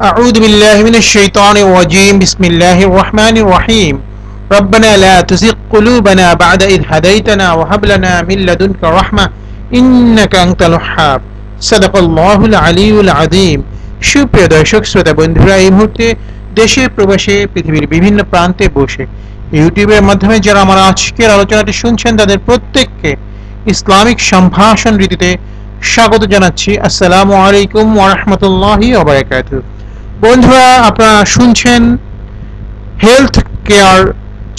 أعوذ بالله من الشيطان الرجيم بسم الله الرحمن الرحيم ربنا لا تزغ قلوبنا بعد إذ هديتنا وهب لنا من لدنك رحمة إنك أنت الوهاب صدق الله العلي العظيم সুপ্রিয় দর্শক শ্রোতা বন্ধুরা এই মুহূর্তে দেশে প্রবাসে পৃথিবীর বিভিন্ন প্রান্তে বসে ইউটিউবের মাধ্যমে যারা আমার আজকের আলোচনাটি শুনছেন তাদের প্রত্যেককে ইসলামিক সম্ভাষণ রীতিতে স্বাগত জানাচ্ছি আসসালামু আলাইকুম ওরহমতুল্লাহি ওবরাকাতু বন্ধুরা, আপনারা শুনছেন হেলথ কেয়ার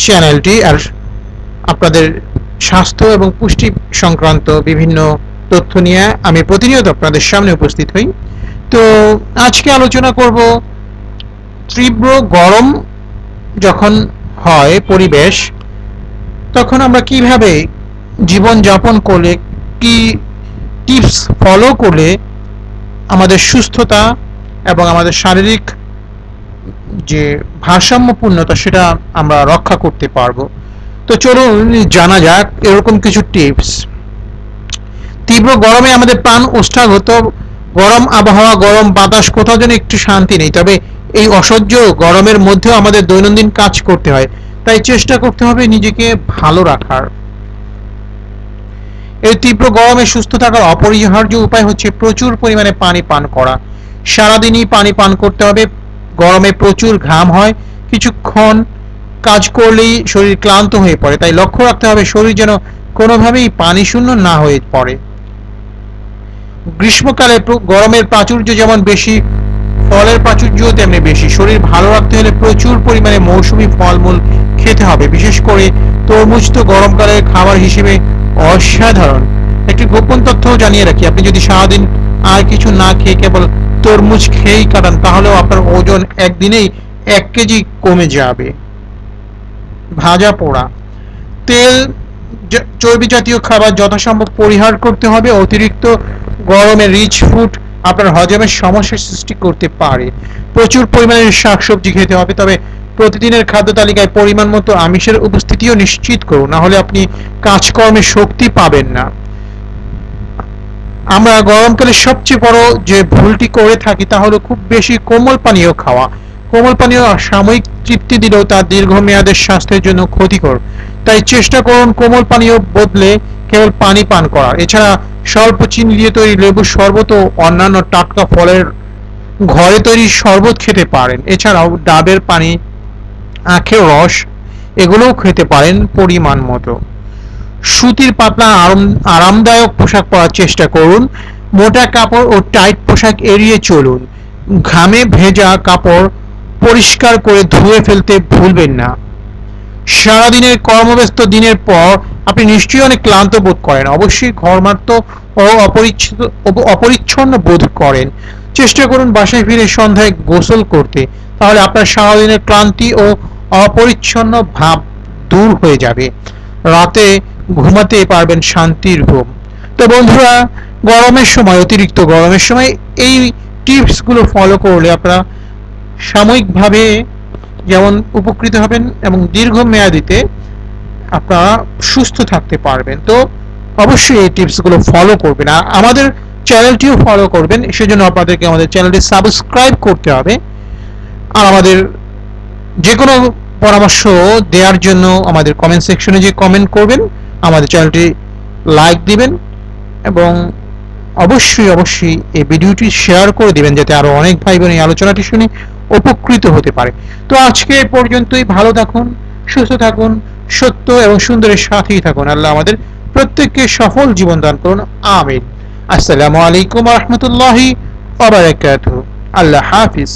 চ্যানেলটি আর আপনাদের স্বাস্থ্য এবং পুষ্টি সংক্রান্ত বিভিন্ন তথ্য নিয়ে আমি প্রতিনিয়ত আপনাদের সামনে উপস্থিত হই। তো আজকে আলোচনা করব তীব্র গরম যখন হয় পরিবেশ, তখন আমরা কীভাবে জীবন যাপন করলে, কি টিপস ফলো করলে আমাদের সুস্থতা এবং আমাদের শারীরিক যে ভারসাম্যপূর্ণতা, সেটা আমরা রক্ষা করতে পারব। তো চলুন, জানা যাক এরকম কিছু টিপস তীব্র গরমে আমাদের প্রাণ ওষ্ঠাগত গরম আবহাওয়া, গরম বাতাস, কোথাও যেন একটু শান্তি নেই। তবে এই অসহ্য গরমের মধ্যেও আমাদের দৈনন্দিন কাজ করতে হয়। তাই চেষ্টা করতে হবে নিজেকে ভালো রাখার। এই তীব্র গরমে সুস্থ থাকার অপরিহার্য উপায় হচ্ছে প্রচুর পরিমাণে পানি পান করা। সারাদিনই পানি পান করতে হবে। গরমে প্রচুর ঘাম হয়। কিছুক্ষণ কাজ করলেই শরীর ক্লান্ত হয়ে পড়ে। তাই লক্ষ্য রাখতে হবে, শরীর যেন কোনোভাবেই পানি শূন্য না হয়ে পড়ে। গ্রীষ্মকালে গরমের প্রাচুর্য যেমন বেশি, ফলের প্রাচুর্যও তেমনি বেশি। শরীর ভালো রাখতে হলে প্রচুর পরিমাণে মৌসুমী ফলমূল খেতে হবে। বিশেষ করে তরমুজ তো গরমকালের খাবার হিসেবে অসাধারণ। একটি গোপন তথ্যও জানিয়ে রাখি, আপনি যদি সারাদিন আর কিছু না খেয়ে কেবল তরমুজ খেয়েই কাটান, তাহলেও আপনার ওজন একদিনেই এক কেজি কমে যাবে। ভাজা পোড়া। তেল চর্বি জাতীয় খাবার যথাসম্ভব পরিহার করতে হবে, অতিরিক্ত গরমে রিচ ফুড আপনার হজমের সমস্যার সৃষ্টি করতে পারে। প্রচুর পরিমাণে শাকসবজি খেতে হবে, তবে প্রতিদিনের খাদ্য তালিকায় পরিমাণ মতো আমিষের উপস্থিতিও নিশ্চিত করুন, না হলে আপনি কাজকর্মে শক্তি পাবেন না। আমরা গরমকালে সবচেয়ে বড় যে ভুলটি করে থাকি তা হলো খুব বেশি কোমল পানীয় খাওয়া। কোমল পানীয় সাময়িক তৃপ্তি দিলেও তা দীর্ঘমেয়াদের স্বাস্থ্যের জন্য ক্ষতিকর। তাই চেষ্টা করুন কোমল পানীয় বদলে কেবল পানি পান করা। এছাড়া স্বল্প চিনি দিয়ে তৈরি লেবুর শরবত ও অন্যান্য টাটকা ফলের ঘরে তৈরি শরবত খেতে পারেন। এছাড়াও ডাবের পানি, আখের রস, এগুলোও খেতে পারেন পরিমাণ মতো। সুতির পাতলা আরাম, আরামদায়ক পোশাক পরার চেষ্টা করুন। মোটা কাপড় ও টাইট পোশাক এড়িয়ে চলুন। ঘামে ভেজা কাপড় পরিষ্কার করে ধুয়ে ফেলতে ভুলবেন না। সারাদিনের কর্মব্যস্ত দিনের পর আপনি নিশ্চয়ই অনেক ক্লান্ত বোধ করেন। অবশ্যই ঘরমাত্র ও অপরিচ্ছন্ন বোধ করেন। চেষ্টা করুন বাসায় ফিরে সন্ধ্যায় গোসল করতে। তাহলে আপনার সারাদিনের ক্লান্তি ও অপরিচ্ছন্ন ভাব দূর হয়ে যাবে। রাতে ঘুমাতে পারবেন শান্তির ঘুম। তো বন্ধুরা, গরমের সময়, অতিরিক্ত গরমের সময় এই টিপসগুলো ফলো করলে আপনারা সাময়িকভাবে যেমন উপকৃত হবেন এবং দীর্ঘমেয়াদিতে আপনারা সুস্থ থাকতে পারবেন। তো অবশ্যই এই টিপসগুলো ফলো করবেন। আর আমাদের চ্যানেলটিও ফলো করবেন, সেজন্য আপনাদেরকে আমাদের চ্যানেলটি সাবস্ক্রাইব করতে হবে। আর আমাদের যে কোনো পরামর্শ দেওয়ার জন্য আমাদের কমেন্ট সেকশনে যে কমেন্ট করবেন। আমাদের চ্যানেলটি লাইক দিবেন এবং অবশ্যই অবশ্যই এই ভিডিওটি শেয়ার করে দিবেন যাতে আরও অনেক ভাই বোন এই আলোচনাটি শুনে উপকৃত হতে পারে। তো আজকে পর্যন্তই, ভালো থাকুন, সুস্থ থাকুন, সত্য এবং সুন্দরের সাথেই থাকুন। আল্লাহ আমাদের প্রত্যেককে সফল জীবন দান করুন। আমিন। আসসালামু আলাইকুম রহমতুল্লাহি আল্লাহ হাফিজ।